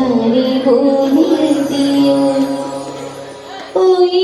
তারে বলে দিও ওই